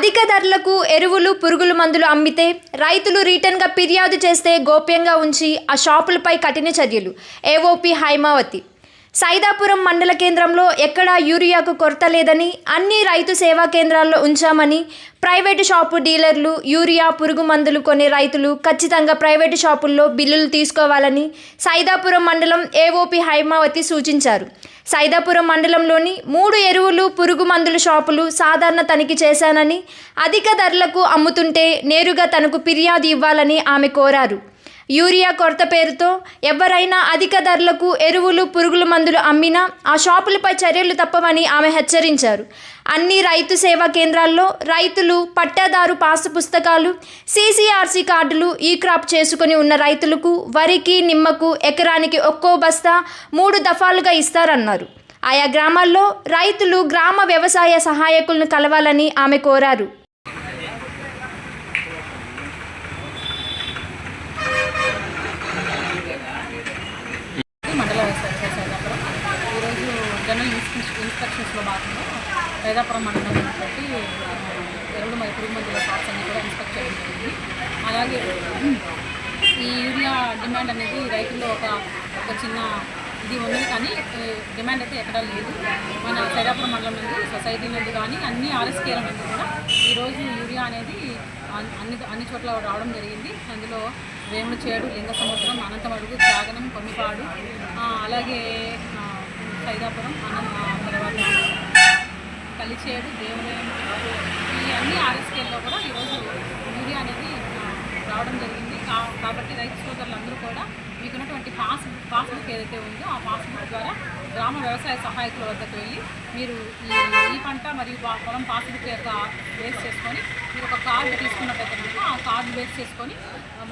అధిక ధరలకు ఎరువులు పురుగుల మందులు అమ్మితే రైతులు రిటర్న్గా ఫిర్యాదు చేస్తే గోప్యంగా ఉంచి ఆ షాపులపై కఠిన చర్యలు. ఏఓపి హైమావతి. సైదాపురం మండల కేంద్రంలో ఎక్కడా యూరియాకు కొరత లేదని అన్ని రైతు సేవా కేంద్రాల్లో ఉంచామని ప్రైవేటు షాపు డీలర్లు యూరియా పురుగు మందులు కొనే రైతులు ఖచ్చితంగా ప్రైవేటు షాపుల్లో బిల్లులు తీసుకోవాలని సైదాపురం మండలం ఏఓపి హైమావతి సూచించారు. సైదాపురం మండలంలోని మూడు ఎరువులు పురుగు మందుల షాపులు సాధారణ తనిఖీ చేశానని అధిక ధరలకు అమ్ముతుంటే నేరుగా తనకు ఫిర్యాదు ఇవ్వాలని ఆమె కోరారు. యూరియా కొరత పేరుతో ఎవరైనా అధిక ధరలకు ఎరువులు పురుగుల మందులు అమ్మినా ఆ షాపులపై చర్యలు తప్పవని ఆమె హెచ్చరించారు. అన్ని రైతు సేవా కేంద్రాల్లో రైతులు పట్టాదారు పాసు పుస్తకాలు సీసీఆర్సీ కార్డులు ఈ క్రాప్ చేసుకుని ఉన్న రైతులకు వరికి నిమ్మకు ఎకరానికి ఒక్కో బస్తా మూడు దఫాలుగా ఇస్తారన్నారు. ఆయా గ్రామాల్లో రైతులు గ్రామ వ్యవసాయ సహాయకులను కలవాలని ఆమె కోరారు మండల వ్యవసాయ సైదాపురం ఈరోజు జనరల్ ఇన్స్పెక్షన్ భాగంగా సైదాపురం మండలం బట్టి ఎరువులు మరియు పురుగు మందుల షాప్స్ అన్ని కూడా ఇన్స్పెక్ట్ చేయడం జరిగింది. అలాగే ఈ యూరియా డిమాండ్ అనేది రైతుల్లో ఒక ఒక చిన్న ఇది ఉంది కానీ డిమాండ్ అయితే ఎక్కడా లేదు. మన సైదాపురం మండలం నుండి సొసైటీ నుండి కానీ అన్ని ఆర్ఎస్కేల నుండి కూడా ఈరోజు యూరియా అనేది అన్ని అన్ని చోట్ల రావడం జరిగింది. అందులో వేముల చేడు లింగ సముద్రం అనంతమడుగు త్యాగనం కొమ్మిపాడు అలాగే సైదాపురం అనంత తర్వాత కలిచేడు దేవాలయం ఈ అన్ని ఆర్ఎస్కేల్లో కూడా ఈరోజు మీడియా అనేది రావడం జరిగింది. కాబట్టి రైతు సోదరులందరూ కూడా మీకున్నటువంటి పాస్ పాస్బుక్ ఏదైతే ఉందో ఆ పాస్బుక్ ద్వారా గ్రామ వ్యవసాయ సహాయకుల వద్దకు వెళ్ళి మీరు ఈ ఈ పంట మరియు పొలం పాస్బుక్ యొక్క బేస్ చేసుకొని మీరు ఒక కార్డు తీసుకున్నట్టయితే కనుక ఆ కార్డు బేస్ చేసుకొని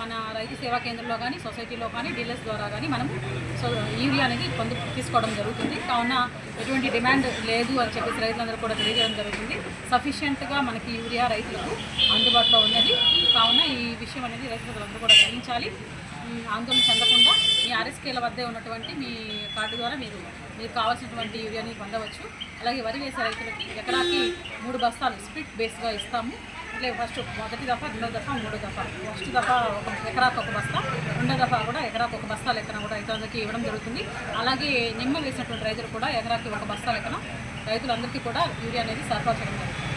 మన రైతు సేవా కేంద్రంలో కానీ సొసైటీలో కానీ డీలర్స్ ద్వారా కానీ మనం సో యూరియా అనేది పొందు తీసుకోవడం జరుగుతుంది. కావున ఎటువంటి డిమాండ్ లేదు అని చెప్పేసి రైతులందరూ కూడా తెలియజేయడం జరుగుతుంది. సఫిషియెంట్గా మనకి యూరియా రైతులకు అందుబాటులో ఉన్నది. కావున ఈ విషయం అనేది రైతులందరూ కూడా గ్రహించాలి. ఆందోళన చెందకుండా మీ ఆర్ఎస్కేల వద్దే ఉన్నటువంటి మీ కార్డు ద్వారా మీరు మీకు కావాల్సినటువంటి యూరియాని పొందవచ్చు. అలాగే వరి వేసే రైతులకి ఎకరాకి మూడు బస్తాలు స్ప్లిట్ బేస్గా ఇస్తాము. అంటే ఫస్ట్ మొదటి దఫా రెండో దఫా మూడో దఫా. ఫస్ట్ దఫా ఒక ఎకరాకు ఒక బస్తా రెండో దఫా కూడా ఎకరాకు ఒక బస్తా లెక్కన కూడా రైతులందరికీ ఇవ్వడం జరుగుతుంది. అలాగే నిమ్మ వేసినటువంటి రైతులు కూడా ఎకరాకి ఒక బస్తా లెక్కన రైతులందరికీ కూడా యూరియా అనేది సరఫరా చేయడం జరుగుతుంది.